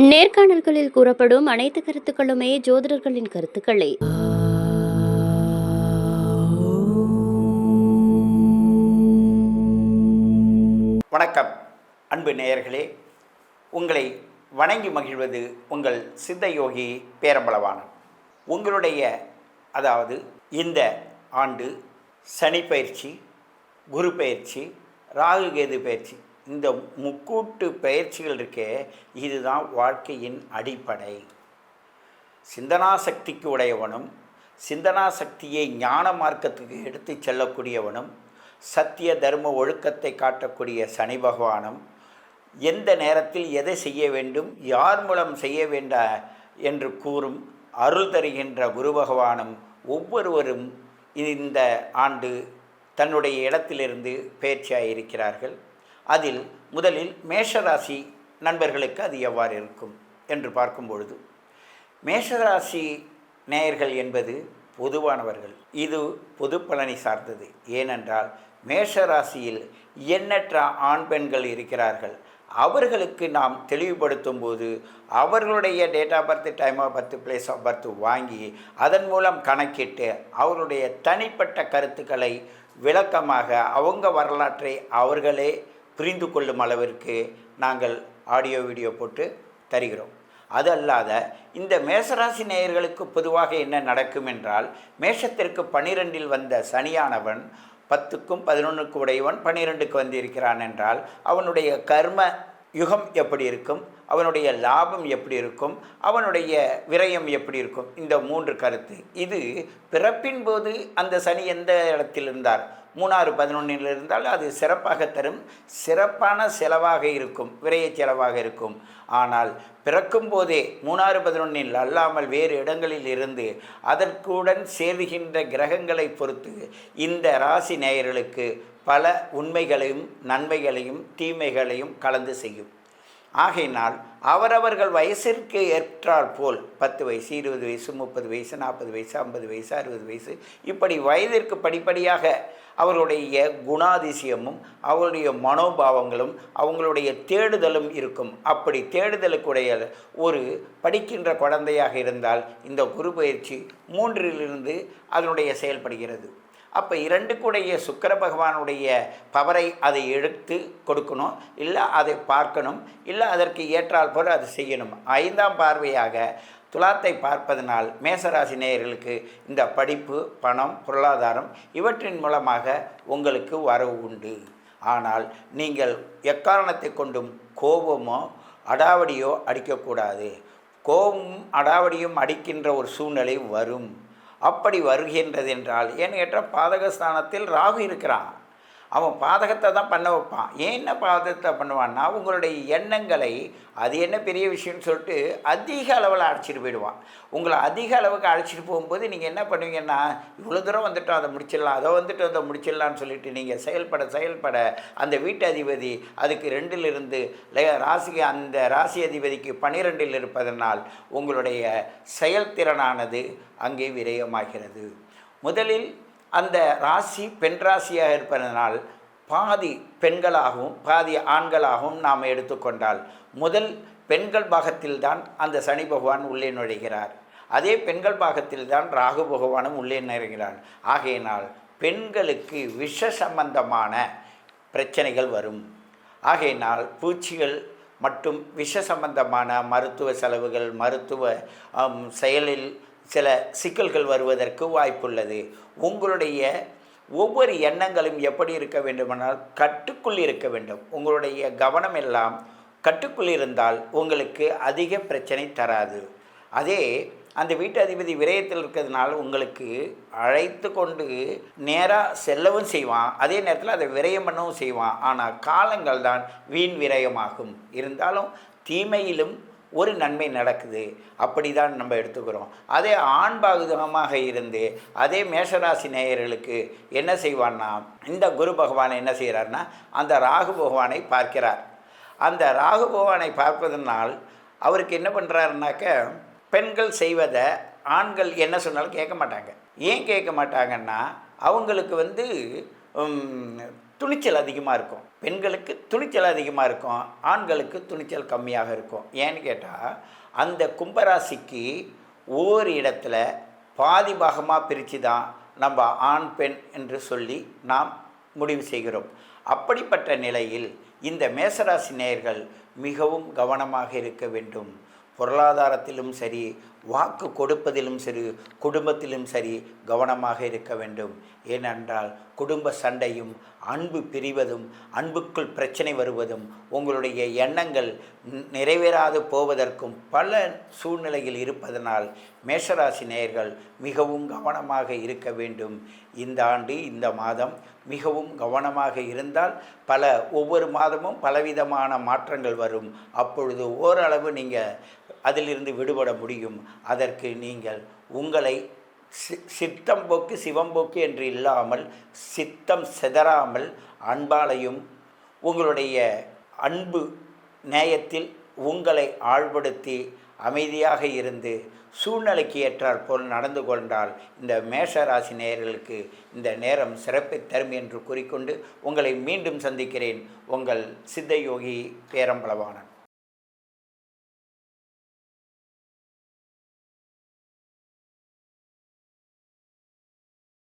நேர்காணல்களில் கூறப்படும் அனைத்து கருத்துக்களுமே ஜோதிடர்களின் கருத்துக்களே. வணக்கம் அன்பு நேயர்களே. உங்களை வணங்கி மகிழ்வது உங்கள் சித்த யோகி பேரம்பளவானன் உங்களுடைய அதாவது இந்த ஆண்டு சனி பயிற்சி குரு பயிற்சி ராகு கேது பயிற்சி இந்த முக்கூட்டு பயிற்சிகள் இருக்கே இதுதான் வாழ்க்கையின் அடிப்படை. சிந்தனா சக்திக்கு உடையவனும் சிந்தனா சக்தியை ஞான மார்க்கத்துக்கு எடுத்து செல்லக்கூடியவனும் சத்திய தர்ம ஒழுக்கத்தை காட்டக்கூடிய சனி பகவானும் எந்த நேரத்தில் எதை செய்ய வேண்டும் யார் மூலம் செய்ய வேண்ட என்று கூறும் அருள் தருகின்ற குரு பகவானும் ஒவ்வொருவரும் இந்த ஆண்டு தன்னுடைய இடத்திலிருந்து பயிற்சியாக இருக்கிறார்கள் அதில் முதலில் மேஷராசி நண்பர்களுக்கு அது எவ்வாறு இருக்கும் என்று பார்க்கும் பொழுது மேஷராசி நேயர்கள் என்பது பொதுவானவர்கள். இது பொது பலனை சார்ந்தது. ஏனென்றால் மேஷராசியில் எண்ணற்ற ஆண் பெண்கள் இருக்கிறார்கள். அவர்களுக்கு நாம் தெளிவுபடுத்தும் போது அவர்களுடைய date of birth time of birth place of birth வாங்கி அதன் மூலம் கணக்கிட்டு அவருடைய தனிப்பட்ட கருத்துக்களை விளக்கமாக அவங்க வரலாற்றை அவர்களே புரிந்து கொள்ளும் அளவிற்கு நாங்கள் ஆடியோ வீடியோ போட்டு தருகிறோம். அது அல்லாத இந்த மேசராசி நேயர்களுக்கு பொதுவாக என்ன நடக்கும் என்றால் மேஷத்திற்கு பனிரெண்டில் வந்த சனியானவன் பத்துக்கும் பதினொன்றுக்கு உடையவன் பன்னிரெண்டுக்கு வந்திருக்கிறான் என்றால் அவனுடைய கர்ம யுகம் எப்படி இருக்கும்? அவனுடைய லாபம் எப்படி இருக்கும்? அவனுடைய விரயம் எப்படி இருக்கும்? இந்த மூன்று கருத்து. இது பிறப்பின் போது அந்த சனி எந்த இடத்தில் இருந்தார்? மூணாறு பதினொன்றில் இருந்தால் அது சிறப்பாக தரும். சிறப்பான செலவாக இருக்கும். விரைய செலவாக இருக்கும். ஆனால் பிறக்கும் போதே மூணாறு பதினொன்றில் அல்லாமல் வேறு இடங்களில் இருந்து அதற்குடன் சேருகின்ற கிரகங்களை பொறுத்து இந்த ராசி நேயர்களுக்கு பல உண்மைகளையும் நன்மைகளையும் தீமைகளையும் கலந்து செய்யும். ஆகையினால் அவரவர்கள் வயசிற்கு ஏற்றால் போல் பத்து வயசு இருபது வயசு முப்பது வயசு நாற்பது வயசு ஐம்பது வயசு அறுபது வயசு இப்படி வயதிற்கு படிப்படியாக அவருடைய குணாதிசயமும் அவருடைய மனோபாவங்களும் அவங்களுடைய தேடுதலும் இருக்கும். அப்படி தேடுதலுக்குடைய ஒரு படிக்கின்ற குழந்தையாக இருந்தால் இந்த குரு பயிற்சி மூன்றிலிருந்து அதனுடைய செயல்படுகிறது. அப்போ இரண்டுக்குடைய சுக்கர பகவானுடைய பவரை அதை எடுத்து கொடுக்கணும். இல்லை அதை பார்க்கணும். இல்லை அதற்கு ஏற்றால் போல் அது செய்யணும். ஐந்தாம் பார்வையாக துலாத்தை பார்ப்பதனால் மேசராசி நேயர்களுக்கு இந்த படிப்பு பணம் பொருளாதாரம் இவற்றின் மூலமாக உங்களுக்கு வரவு உண்டு. ஆனால் நீங்கள் எக்காரணத்தை கொண்டும் கோபமோ அடாவடியோ அடிக்கக்கூடாது. கோபமும் அடாவடியும் அடிக்கின்ற ஒரு சூழ்நிலை வரும். அப்படி வருகின்றது என்றால் ஏன்னு கேட்டால் பாதகஸ்தானத்தில் ராகு இருக்கிறான். அவன் பாதகத்தை தான் பண்ண வைப்பான். ஏன் என்ன பாதகத்தை பண்ணுவான்னா உங்களுடைய எண்ணங்களை அது என்ன பெரிய விஷயம்னு சொல்லிட்டு அதிக அளவில் அழைச்சிட்டு போயிடுவான். உங்களை அதிக அளவுக்கு அழைச்சிட்டு போகும்போது நீங்கள் என்ன பண்ணுவீங்கன்னா இவ்வளோ தூரம் வந்துட்டோம் அதை முடிச்சிடலாம் அதை வந்துட்டு அதை முடிச்சிடலான்னு சொல்லிட்டு நீங்கள் செயல்பட செயல்பட அந்த வீட்டு அதிபதி அதுக்கு ரெண்டிலிருந்து ல- ராசிக்கு அந்த ராசி அதிபதிக்கு பன்னிரெண்டில் இருப்பதனால் உங்களுடைய செயல்திறனானது அங்கே விரயமாகிறது. முதலில் அந்த ராசி பெண் ராசியாக இருப்பதனால் பாதி பெண்களாகவும் பாதி ஆண்களாகவும் நாம் எடுத்துக்கொண்டால் முதல் பெண்கள் பாகத்தில்தான் அந்த சனி பகவான் உள்ளே நுழைகிறார். அதே பெண்கள் பாகத்தில்தான் ராகு பகவானும் உள்ளே நுழைகிறார். ஆகையினால் பெண்களுக்கு விஷ சம்பந்தமான பிரச்சனைகள் வரும். ஆகையினால் பூச்சிகள் மற்றும் விஷ சம்பந்தமான மருத்துவ செலவுகள் மருத்துவ செயலில் சில சிக்கல்கள் வருவதற்கு வாய்ப்புள்ளது. உங்களுடைய ஒவ்வொரு எண்ணங்களும் எப்படி இருக்க வேண்டுமானால் கட்டுக்குள் இருக்க வேண்டும். உங்களுடைய கவனம் எல்லாம் கட்டுக்குள் இருந்தால் உங்களுக்கு அதிக பிரச்சனை தராது. அதே அந்த வீட்டு அதிபதி விரயத்தில் இருக்கிறதுனால உங்களுக்கு அழைத்து கொண்டு நேராக செல்லவும் செய்வான். அதே நேரத்தில் அதை விரயம் பண்ணவும் செய்வான். ஆனால் காலங்கள் தான் வீண் விரயமாகும். இருந்தாலும் தீமையிலும் ஒரு நன்மை நடக்குது. அப்படி தான் நம்ம எடுத்துக்கிறோம். அதே ஆண்பாகுதமாக இருந்து அதே மேஷராசி நேயர்களுக்கு என்ன செய்வான்னா இந்த குரு பகவான் என்ன செய்கிறார்னா அந்த ராகு பகவானை பார்க்கிறார். அந்த ராகு பகவானை பார்ப்பதனால் அவருக்கு என்ன பண்ணுறாருனாக்க பெண்கள் செய்வதை ஆண்கள் என்ன சொன்னாலும் கேட்க மாட்டாங்க. ஏன் கேட்க மாட்டாங்கன்னா அவங்களுக்கு வந்து துணிச்சல் அதிகமாக இருக்கும். பெண்களுக்கு துணிச்சல் அதிகமாக இருக்கும். ஆண்களுக்கு துணிச்சல் கம்மியாக இருக்கும். ஏன்னு கேட்டால் அந்த கும்பராசிக்கு ஒவ்வொரு இடத்துல பாதி பாகமாக பிரித்து தான் நம்ம ஆண் பெண் என்று சொல்லி நாம் முடிவு செய்கிறோம். அப்படிப்பட்ட நிலையில் இந்த மேசராசி நேயர்கள் மிகவும் கவனமாக இருக்க வேண்டும். பொருளாதாரத்திலும் சரி வாக்கு கொடுப்பதிலும் சரி குடும்பத்திலும் சரி கவனமாக இருக்க வேண்டும். ஏனென்றால் குடும்ப சண்டையும் அன்பு பிரிவதும் அன்புக்குள் பிரச்சனை வருவதும் உங்களுடைய எண்ணங்கள் நிறைவேறாது போவதற்கும் பல சூழ்நிலையில் இருப்பதனால் மேஷராசி நேயர்கள் மிகவும் கவனமாக இருக்க வேண்டும். இந்த ஆண்டு இந்த மாதம் மிகவும் கவனமாக இருந்தால் பல ஒவ்வொரு மாதமும் பலவிதமான மாற்றங்கள் வரும். அப்பொழுது ஓரளவு நீங்கள் அதிலிருந்து விடுபட முடியும். அதற்கு நீங்கள் உங்களை சி சித்தம் போக்கு சிவம்போக்கு என்று இல்லாமல் சித்தம் சிதறாமல் அன்பாலையும் உங்களுடைய அன்பு நேயத்தில் உங்களை ஆழ்படுத்தி அமைதியாக இருந்து சூழ்நிலைக்கு ஏற்றாற் போல் நடந்து கொண்டால் இந்த மேஷராசி நேயர்களுக்கு இந்த நேரம் சிறப்பை தரும் என்று கூறிக்கொண்டு உங்களை மீண்டும் சந்திக்கிறேன். உங்கள் சித்தயோகி பேரம்பளவானன்